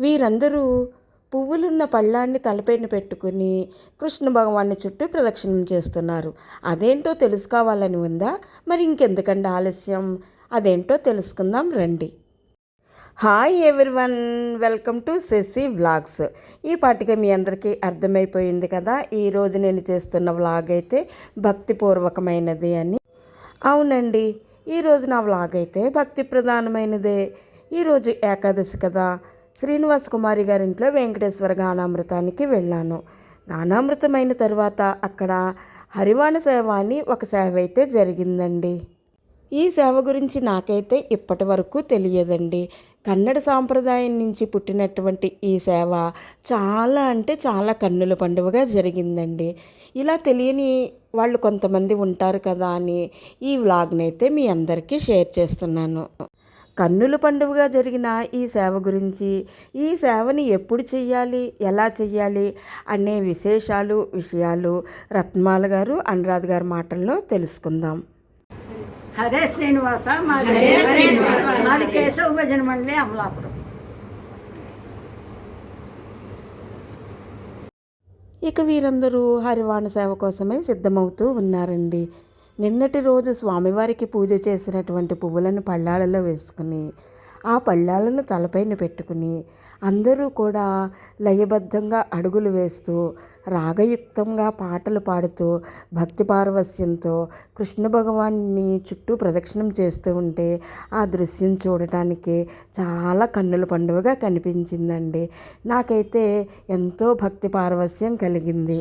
వీరందరూ పువ్వులున్న పళ్ళాన్ని తలపైన పెట్టుకుని కృష్ణ భగవాన్ని చుట్టూ ప్రదక్షిణం చేస్తున్నారు. అదేంటో తెలుసుకోవాలని ఉందా? మరి ఇంకెందుకండి ఆలస్యం? అదేంటో తెలుసుకుందాం రండి. Hi everyone welcome to Sashi vlogs. ఈ పాటిక మీ అందరికీ అర్థమైపోయింది కదా? ఈరోజు నేను చేస్తున్న వ్లాగ్ అయితే భక్తిపూర్వకమైనది అని. అవునండి ఈరోజు నా వ్లాగ్ అయితే భక్తి ప్రధానమైనదే ఈరోజు ఏకాదశి కదా? శ్రీనివాస్ కుమారి గారింట్లో వెంకటేశ్వర గానామృతానికి వెళ్ళాను. గానామృతమైన తర్వాత అక్కడ హరివాణ సేవ అని ఒక సేవ అయితే జరిగిందండి. ఈ సేవ గురించి నాకైతే ఇప్పటి వరకు తెలియదండి. కన్నడ సాంప్రదాయం నుంచి పుట్టినటువంటి ఈ సేవ చాలా అంటే చాలా కన్నుల పండుగగా జరిగిందండి. ఇలా తెలియని వాళ్ళు కొంతమంది ఉంటారు కదా అని ఈ వ్లాగ్ని అయితే మీ అందరికీ షేర్ చేస్తున్నాను. కన్నుల పండుగగా జరిగిన ఈ సేవ గురించి ఈ సేవని ఎప్పుడు చెయ్యాలి ఎలా చెయ్యాలి అనే విశేషాలు విషయాలు రత్మాల గారు అనురాధ్ గారి మాటల్లో తెలుసుకుందాం. హరే శ్రీనివాస మాది మాది కేశవ భజన మండలి అమలాపురం. ఇక వీరందరూ హరివాణ సేవ కోసమే సిద్ధమవుతూ ఉన్నారండి. నిన్నటి రోజు స్వామివారికి పూజ చేసినటువంటి పువ్వులను పళ్ళాలలో వేసుకుని ఆ పళ్ళాలను తలపైన పెట్టుకుని అందరూ కూడా లయబద్ధంగా అడుగులు వేస్తూ రాగయుక్తంగా పాటలు పాడుతూ భక్తి పారవస్యంతో కృష్ణ భగవాన్ని చుట్టూ ప్రదక్షిణం చేస్తూ ఉంటే ఆ దృశ్యం చూడటానికి చాలా కన్నుల పండుగగా కనిపించిందండి. నాకైతే ఎంతో భక్తి పారవస్యం కలిగింది.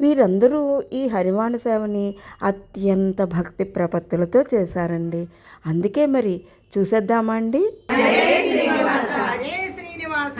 వీరందరూ ఈ హరివాణ సేవని అత్యంత భక్తి ప్రపత్తులతో చేశారండి. అందుకే మరి చూసేద్దామా అండి? శ్రీనివాస.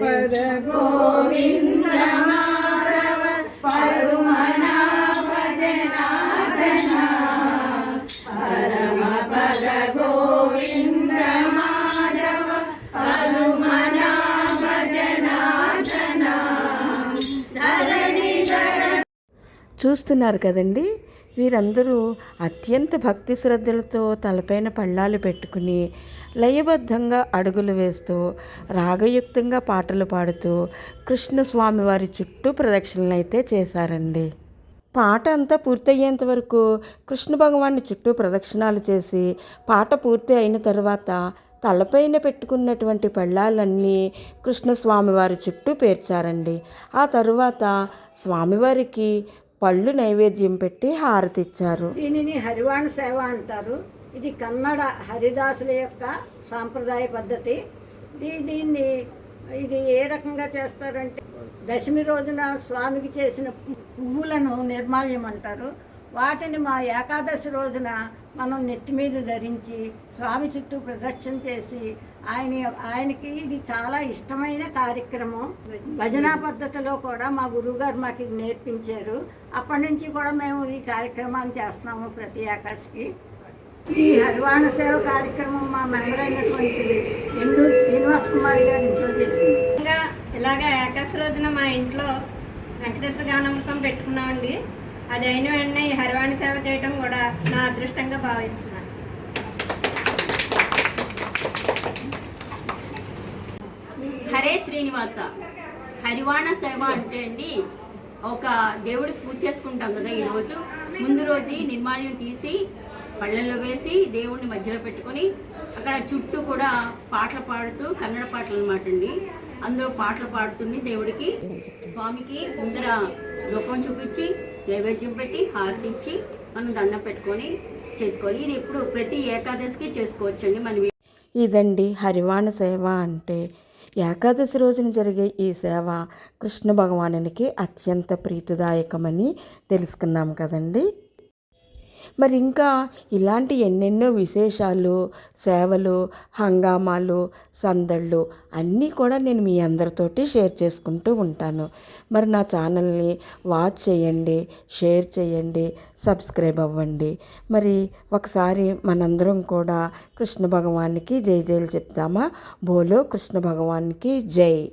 పద గోవింద మాధవ పరమ పద గోవింద మాధవ చూస్తున్నారు కదండి వీరందరూ అత్యంత భక్తి శ్రద్ధలతో తలపైన పళ్ళాలు పెట్టుకుని లయబద్ధంగా అడుగులు వేస్తూ రాగయుక్తంగా పాటలు పాడుతూ కృష్ణస్వామి వారి చుట్టూ ప్రదక్షిణలు అయితే చేశారండి. పాట అంతా పూర్తయ్యేంత వరకు కృష్ణ భగవాన్ని చుట్టూ ప్రదక్షిణాలు చేసి పాట పూర్తి అయిన తర్వాత తలపైన పెట్టుకున్నటువంటి పళ్ళాలన్నీ కృష్ణస్వామి వారి చుట్టూ పేర్చారండి. ఆ తరువాత స్వామివారికి పళ్ళు నైవేద్యం పెట్టి హారతిచ్చారు దీనిని హరివాణ సేవ అంటారు. ఇది కన్నడ హరిదాసుల యొక్క సాంప్రదాయ పద్ధతి. దీన్ని ఇది ఏ రకంగా చేస్తారంటే దశమి రోజున స్వామికి చేసిన పువ్వులను నిర్మాల్యం అంటారు. వాటిని మా ఏకాదశి రోజున మనం నెత్తి మీద ధరించి స్వామి చుట్టూ ప్రదర్శన చేసి ఆయన ఆయనకి ఇది చాలా ఇష్టమైన కార్యక్రమం. భజనా పద్ధతిలో కూడా మా గురువుగారు మాకు ఇది నేర్పించారు. అప్పటి నుంచి కూడా మేము ఈ కార్యక్రమాన్ని చేస్తున్నాము ప్రతి ఏకాశికి. ఈ హరివాణ సేవ కార్యక్రమం మా మెంబర్ అయినటువంటి ఎండు శ్రీనివాస్ కుమార్ గారి ఇంట్లో జరిగింది ఇలాగా ఏకాశ రోజున మా ఇంట్లో వెంకటేశ్వర గానమ్మకం పెట్టుకున్నామండి. అది అయిన వెంటనే ఈ హరివాణి సేవ చేయడం కూడా నా అదృష్టంగా భావిస్తున్నాను. హరే శ్రీనివాస హరివాణ సేవ అంటే అండి ఒక దేవుడికి పూజ చేసుకుంటాం కదా ఈరోజు ముందు రోజు నిర్మాల్యం తీసి పళ్ళల్లో వేసి దేవుడిని మధ్యలో పెట్టుకొని అక్కడ చుట్టూ కూడా పాటలు పాడుతూ కన్నడ పాటలు అనమాట అండి. అందులో పాటలు పాడుతుంది దేవుడికి స్వామికి ముందర రూపం చూపించి నైవేద్యం పెట్టి హారతి ఇచ్చి మనం దండం పెట్టుకొని చేసుకోవాలి. ఇది ఎప్పుడు ప్రతి ఏకాదశికి చేసుకోవచ్చండి మనం ఇదండి హరివాణ సేవ అంటే ఏకాదశి రోజున జరిగే ఈ సేవ కృష్ణ భగవానునికి అత్యంత ప్రీతిదాయకమని తెలుసుకున్నాం కదండి. మరి ఇంకా ఇలాంటి ఎన్నెన్నో విశేషాలు సేవలు హంగామాలు సందళ్ళు అన్నీ కూడా నేను మీ అందరితోటి షేర్ చేసుకుంటూ ఉంటాను. మరి నా ఛానల్ని వాచ్ చేయండి షేర్ చేయండి సబ్స్క్రైబ్ అవ్వండి. మరి ఒకసారి మనందరం కూడా కృష్ణ భగవానికి జై జైలు చెప్తామా? బోలో కృష్ణ భగవానికి జై.